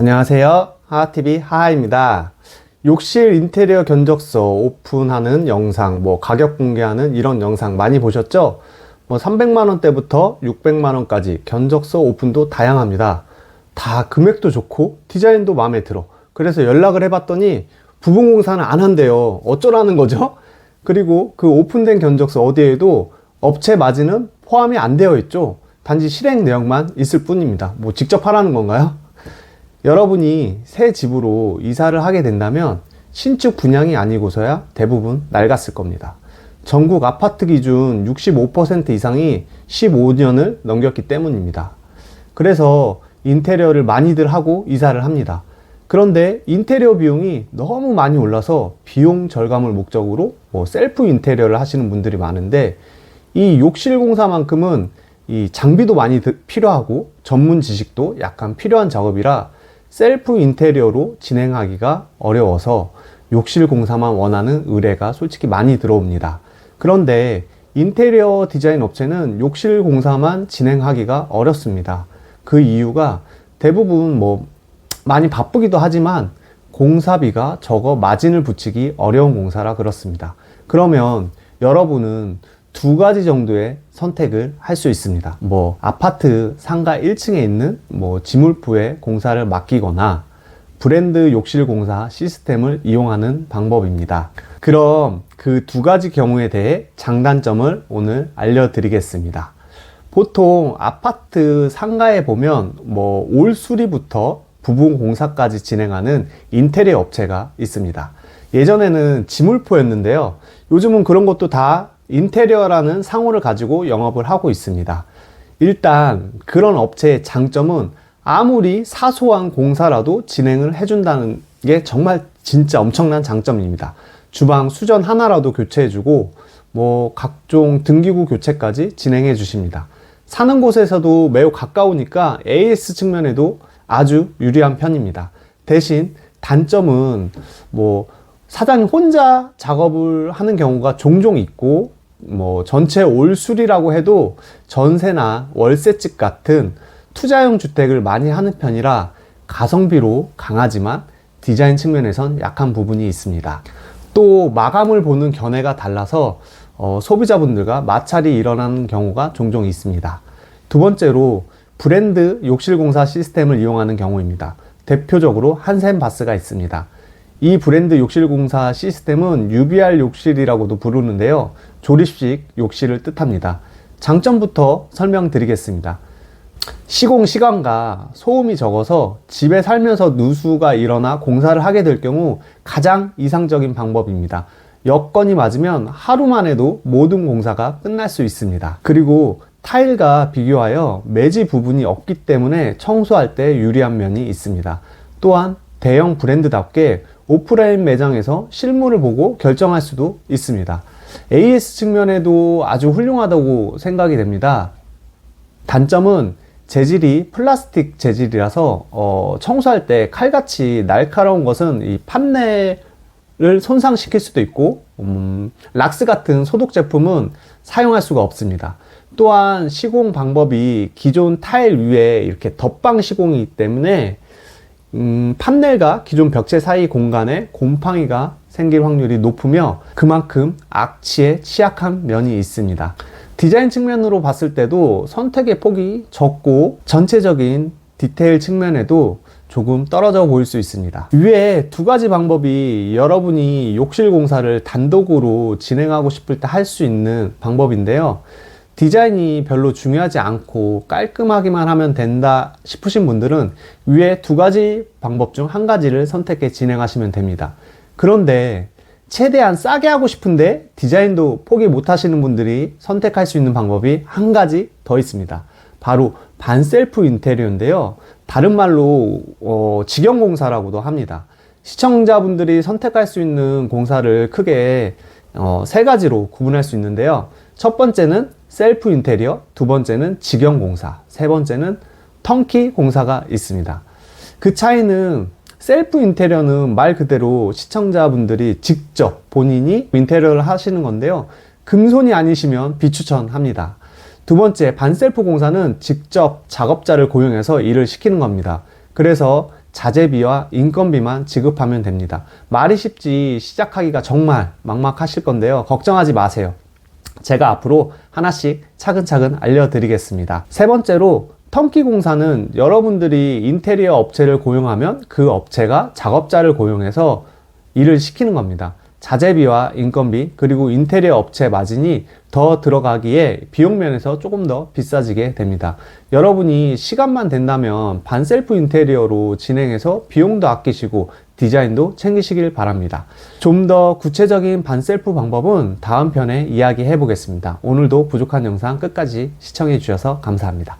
안녕하세요. 하하TV 하하입니다. 욕실 인테리어 견적서 오픈하는 영상, 뭐 가격 공개하는 이런 영상 많이 보셨죠? 뭐 300만원대부터 600만원까지 견적서 오픈도 다양합니다. 다 금액도 좋고 디자인도 마음에 들어. 그래서 연락을 해봤더니 부분 공사는 안 한대요. 어쩌라는 거죠? 그리고 그 오픈된 견적서 어디에도 업체 마진은 포함이 안 되어 있죠. 단지 실행 내역만 있을 뿐입니다. 뭐 직접 하라는 건가요? 여러분이 새 집으로 이사를 하게 된다면 신축 분양이 아니고서야 대부분 낡았을 겁니다. 전국 아파트 기준 65% 이상이 15년을 넘겼기 때문입니다. 그래서 인테리어를 많이들 하고 이사를 합니다. 그런데 인테리어 비용이 너무 많이 올라서 비용 절감을 목적으로 뭐 셀프 인테리어를 하시는 분들이 많은데 이 욕실 공사만큼은 이 장비도 많이 드- 필요하고 전문 지식도 약간 필요한 작업이라 셀프 인테리어로 진행하기가 어려워서 욕실 공사만 원하는 의뢰가 솔직히 많이 들어옵니다. 그런데 인테리어 디자인 업체는 욕실 공사만 진행하기가 어렵습니다. 그 이유가 대부분 뭐 많이 바쁘기도 하지만 공사비가 적어 마진을 붙이기 어려운 공사라 그렇습니다. 그러면 여러분은 두 가지 정도의 선택을 할 수 있습니다. 뭐 아파트 상가 1층에 있는 뭐 지물부에 공사를 맡기거나 브랜드 욕실 공사 시스템을 이용하는 방법입니다. 그럼 그 두 가지 경우에 대해 장단점을 오늘 알려드리겠습니다. 보통 아파트 상가에 보면 뭐 올 수리부터 부분 공사까지 진행하는 인테리어 업체가 있습니다. 예전에는 지물포였는데요. 요즘은 그런 것도 다 인테리어라는 상호를 가지고 영업을 하고 있습니다. 일단 그런 업체의 장점은 아무리 사소한 공사라도 진행을 해준다는 게 정말 진짜 엄청난 장점입니다. 주방 수전 하나라도 교체해주고 뭐 각종 등기구 교체까지 진행해 주십니다. 사는 곳에서도 매우 가까우니까 AS 측면에도 아주 유리한 편입니다. 대신 단점은 뭐 사장님 혼자 작업을 하는 경우가 종종 있고 뭐 전체 올수리라고 해도 전세나 월세집 같은 투자용 주택을 많이 하는 편이라 가성비로 강하지만 디자인 측면에선 약한 부분이 있습니다. 또 마감을 보는 견해가 달라서 어, 소비자분들과 마찰이 일어나는 경우가 종종 있습니다. 두 번째로 브랜드 욕실공사 시스템을 이용하는 경우입니다. 대표적으로 한센바스가 있습니다. 이 브랜드 욕실공사 시스템은 UBR 욕실이라고도 부르는데요. 조립식 욕실을 뜻합니다. 장점부터 설명드리겠습니다. 시공 시간과 소음이 적어서 집에 살면서 누수가 일어나 공사를 하게 될 경우 가장 이상적인 방법입니다. 여건이 맞으면 하루만 해도 모든 공사가 끝날 수 있습니다. 그리고 타일과 비교하여 매지 부분이 없기 때문에 청소할 때 유리한 면이 있습니다. 또한 대형 브랜드답게 오프라인 매장에서 실물을 보고 결정할 수도 있습니다. AS 측면에도 아주 훌륭하다고 생각이 됩니다. 단점은 재질이 플라스틱 재질이라서 어, 청소할 때 칼같이 날카로운 것은 이 판넬을 손상시킬 수도 있고 음, 락스 같은 소독 제품은 사용할 수가 없습니다. 또한 시공 방법이 기존 타일 위에 이렇게 덧방 시공이기 때문에 음, 판넬과 기존 벽체 사이 공간에 곰팡이가 생길 확률이 높으며 그만큼 악취에 취약한 면이 있습니다. 디자인 측면으로 봤을 때도 선택의 폭이 적고 전체적인 디테일 측면에도 조금 떨어져 보일 수 있습니다. 위에 두 가지 방법이 여러분이 욕실 공사를 단독으로 진행하고 싶을 때 할 수 있는 방법인데요. 디자인이 별로 중요하지 않고 깔끔하기만 하면 된다 싶으신 분들은 위에 두 가지 방법 중 한 가지를 선택해 진행하시면 됩니다. 그런데 최대한 싸게 하고 싶은데 디자인도 포기 못 하시는 분들이 선택할 수 있는 방법이 한 가지 더 있습니다. 바로 반셀프 인테리어인데요. 다른 말로 어, 직영공사라고도 합니다. 시청자분들이 선택할 수 있는 공사를 크게 어, 세 가지로 구분할 수 있는데요. 첫 번째는 셀프 인테리어, 두 번째는 직영 공사, 세 번째는 턴키 공사가 있습니다. 그 차이는 셀프 인테리어는 말 그대로 시청자분들이 직접 본인이 인테리어를 하시는 건데요. 금손이 아니시면 비추천합니다. 두 번째, 반셀프 공사는 직접 작업자를 고용해서 일을 시키는 겁니다. 그래서 자재비와 인건비만 지급하면 됩니다. 말이 쉽지 시작하기가 정말 막막하실 건데요. 걱정하지 마세요. 제가 앞으로 하나씩 차근차근 알려드리겠습니다. 세 번째로 턴키 공사는 여러분들이 인테리어 업체를 고용하면 그 업체가 작업자를 고용해서 일을 시키는 겁니다. 자재비와 인건비 그리고 인테리어 업체 마진이 더 들어가기에 비용 면에서 조금 더 비싸지게 됩니다. 여러분이 시간만 된다면 반셀프 인테리어로 진행해서 비용도 아끼시고 디자인도 챙기시길 바랍니다. 좀 더 구체적인 반셀프 방법은 다음 편에 이야기해 보겠습니다. 오늘도 부족한 영상 끝까지 시청해 주셔서 감사합니다.